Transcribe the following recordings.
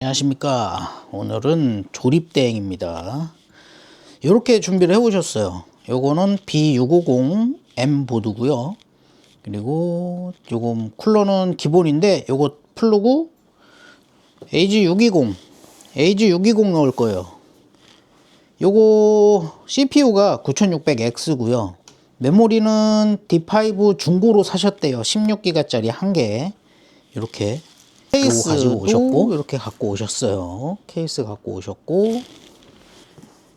안녕하십니까. 오늘은 조립대행입니다. 이렇게 준비를 해 오셨어요. 요거는 B650M 보드고요. 그리고 요거 쿨러는 기본인데 요거 플러그 AG620 AG620 넣을 거예요. 요거 CPU가 9600X고요. 메모리는 D5 중고로 사셨대요. 16기가짜리 한개. 이렇게 케이스 가지고 오셨고 이렇게 갖고 오셨어요. 케이스 갖고 오셨고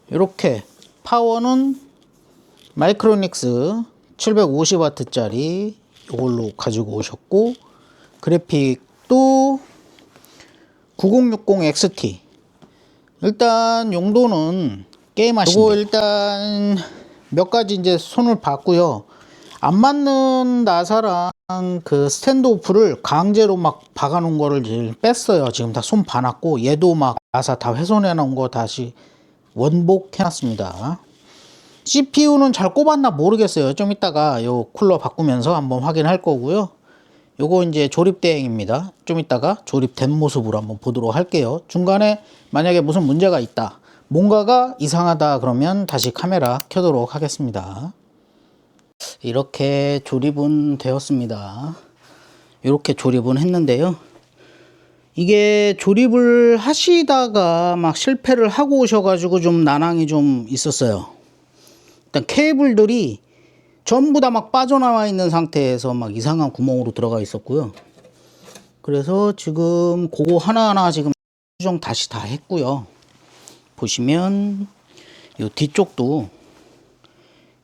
이렇게 파워는 마이크로닉스 750W짜리 이걸로 가지고 오셨고 그래픽도 9060 XT 일단 용도는 게임 하시고 일단 몇 가지 이제 손을 봤고요. 안 맞는 나사랑 그 스탠드 오프를 강제로 막 박아놓은 거를 이제 뺐어요. 지금 다 손 봐놨고 얘도 막 나사 다 훼손해 놓은 거 다시 원복해놨습니다. CPU는 잘 꼽았나 모르겠어요. 좀 이따가 요 쿨러 바꾸면서 한번 확인할 거고요. 요거 이제 조립 대행입니다. 좀 이따가 조립된 모습으로 한번 보도록 할게요. 중간에 만약에 무슨 문제가 있다. 뭔가가 이상하다 그러면 다시 카메라 켜도록 하겠습니다. 이렇게 조립은 되었습니다. 이렇게 조립은 했는데요. 이게 조립을 하시다가 막 실패를 하고 오셔가지고 좀 난항이 좀 있었어요. 일단 케이블들이 전부 다 막 빠져나와 있는 상태에서 막 이상한 구멍으로 들어가 있었고요. 그래서 지금 그거 하나하나 지금 수정 다시 다 했고요. 보시면 이 뒤쪽도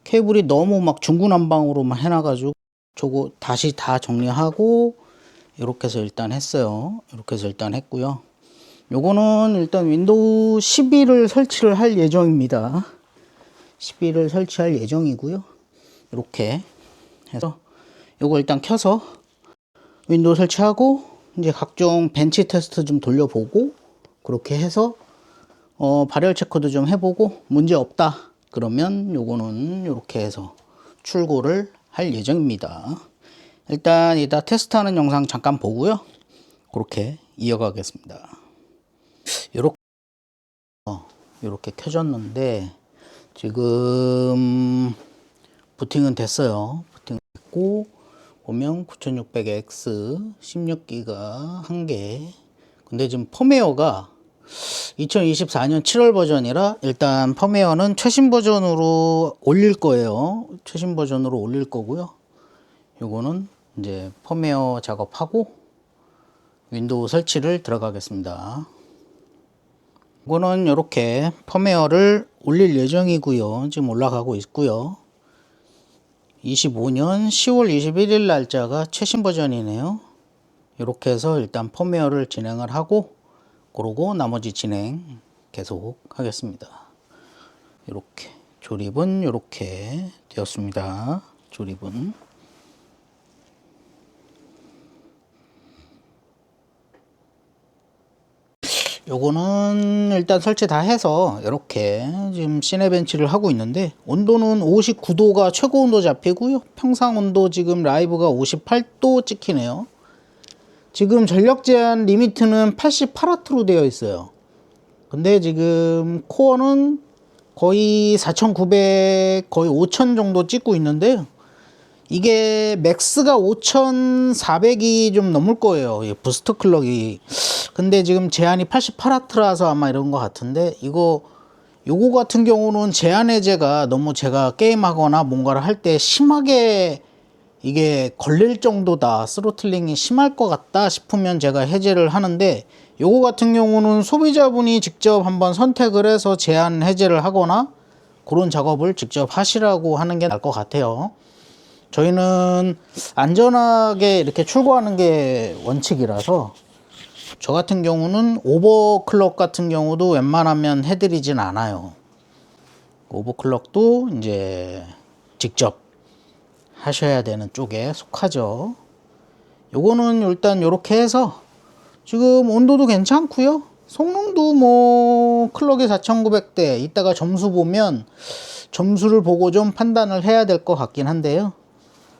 케이블이 너무 막 중구난방으로만 해놔가지고 저거 다시 다 정리하고 이렇게 해서 일단 했어요. 이렇게 해서 일단 했고요. 요거는 일단 윈도우 12를 설치를 할 예정입니다. 12를 설치할 예정이고요. 이렇게 해서 요거 일단 켜서 윈도우 설치하고 이제 각종 벤치 테스트 좀 돌려보고 그렇게 해서 어, 발열 체크도 좀 해보고 문제 없다 그러면 요거는 이렇게 해서 출고를 할 예정입니다. 일단 이따 테스트하는 영상 잠깐 보고요. 그렇게 이어가겠습니다. 이렇게 이렇게 켜졌는데 지금 부팅은 됐어요. 부팅 됐고 보면 9600X 16기가 한 개. 근데 지금 펌웨어가 2024년 7월 버전이라 일단 펌웨어는 최신 버전으로 올릴 거예요. 최신 버전으로 올릴 거고요. 요거는 이제 펌웨어 작업하고 윈도우 설치를 들어가겠습니다. 이거는 이렇게 펌웨어를 올릴 예정이고요. 지금 올라가고 있고요. 25년 10월 21일 날짜가 최신 버전이네요. 이렇게 해서 일단 펌웨어를 진행을 하고 그러고 나머지 진행 계속 하겠습니다. 이렇게 조립은 이렇게 되었습니다. 조립은 요거는 일단 설치 다 해서 이렇게 지금 시네벤치를 하고 있는데 온도는 59도가 최고 온도 잡히고요 평상 온도 지금 라이브가 58도 찍히네요 지금 전력 제한 리미트는 88W로 되어 있어요. 근데 지금 코어는 거의 4900 거의 5000 정도 찍고 있는데요 이게 맥스가 5400이 좀 넘을 거예요. 부스트 클럭이. 근데 지금 제한이 88와트라서 아마 이런 것 같은데 이거 요거 같은 경우는 제한 해제가 너무 제가 게임하거나 뭔가를 할 때 심하게 이게 걸릴 정도다 스로틀링이 심할 것 같다 싶으면 제가 해제를 하는데 요거 같은 경우는 소비자분이 직접 한번 선택을 해서 제한 해제를 하거나 그런 작업을 직접 하시라고 하는 게 나을 것 같아요 저희는 안전하게 이렇게 출고하는 게 원칙이라서 저 같은 경우는 오버클럭 같은 경우도 웬만하면 해드리진 않아요. 오버클럭도 이제 직접 하셔야 되는 쪽에 속하죠. 요거는 일단 이렇게 해서 지금 온도도 괜찮고요. 성능도 뭐 클럭이 4900대 이따가 점수 보면 점수를 보고 좀 판단을 해야 될 것 같긴 한데요.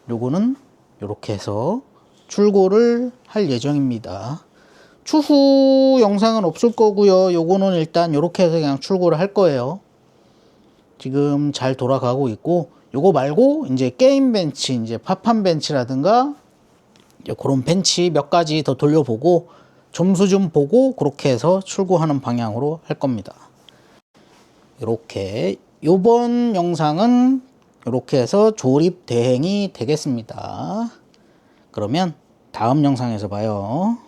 요거는 이렇게 해서 출고를 할 예정입니다. 추후 영상은 없을 거고요. 요거는 일단 요렇게 해서 그냥 출고를 할 거예요. 지금 잘 돌아가고 있고 요거 말고 이제 게임 벤치 이제 파판 벤치라든가 이제 그런 벤치 몇 가지 더 돌려보고 점수 좀 보고 그렇게 해서 출고하는 방향으로 할 겁니다. 이렇게 요번 영상은 이렇게 해서 조립 대행이 되겠습니다. 그러면 다음 영상에서 봐요.